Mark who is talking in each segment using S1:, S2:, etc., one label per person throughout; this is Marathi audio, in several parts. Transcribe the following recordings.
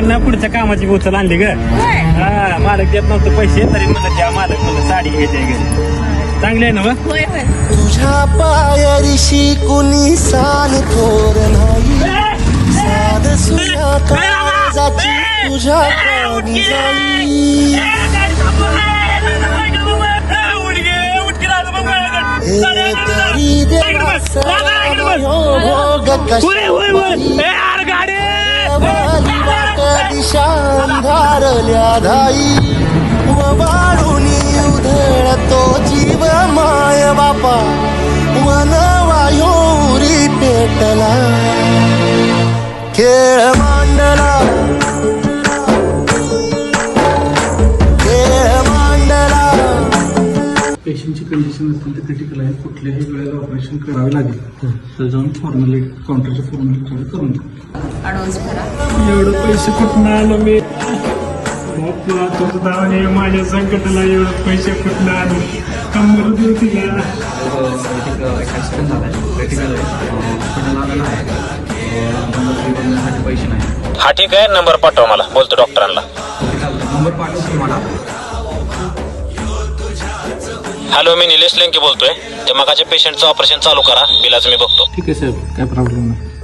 S1: मालकांना पुढच्या कामाची उचल आणली ग. हा मालक देत नव्हतं पैसे तरी म्हणलं त्या मालक म्हणलं साडी घ्यायची घरी चांगली आहे ना
S2: होय
S3: तुझ्या पायरीशी कुणी सान थोर नाही. साध सुया काळजाची तुझ्या जाई हे तरी देवाचा योग कशाची वाली वाट अंधारल्या धाई. व वाळूनी उधळतो जीव माय बापा. वन वायोरी पेटला. खेळ
S4: पेशंटची कंडिशन अत्यंत क्रिटिकल आहे. कुठल्याही वेळेला ऑपरेशन करावे लागेल. तर जाऊन फॉर्मॅलिटी काउंटरच्या फॉर्मॅलिटी करून
S2: करा.
S1: एवढं पैसे कुठून आलं मी? बाप्पा, तुझं दावणे माझ्या संकटाला एवढं पैसे कुठून आले? कंबर देऊ तिला
S5: हा ठीक आहे नंबर पाठवा मला. बोलतो डॉक्टरांना. हॅलो मी निलेश लेंके बोलतोय. ते मगाच्या पेशंटचं ऑपरेशन चालू करा. बिलाचं मी बघतो.
S4: ठीक आहे साहेब. काय प्रॉब्लेम नाही.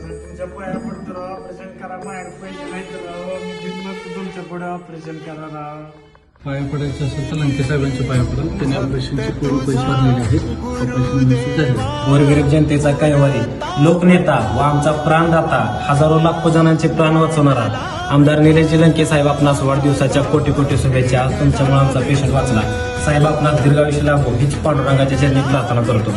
S1: तुमच्या पाया पडतो ऑपरेशन करा माझ्याकडे पैसे नाही तर राव. मी बिनधास्त तुमच्यापुढे ऑपरेशन करा राव.
S4: पाया पडायचं असेल तर लंके साहेबांच्या पाया पडा त्यांनी ऑपरेशनचे पूर्ण पैसे भरलेले आहेत. ऑपरेशन व्यवस्थित झाले
S6: गोरगरीब जनतेचा कैवारी. लोकनेता व आमचा प्राणदाता हजारो लाखो जणांचे प्राण वाचवणारा आमदार निलेश लंके साहेब आपणास वाढदिवसाच्या कोटी कोटी शुभेच्छा. आज तुमच्यामुळे आमचा पेशंट वाचला. साहेब आपणास दीर्घायुष्य लाभो. हीच पांडुरंगाच्या जन्मी प्रार्थना करतो.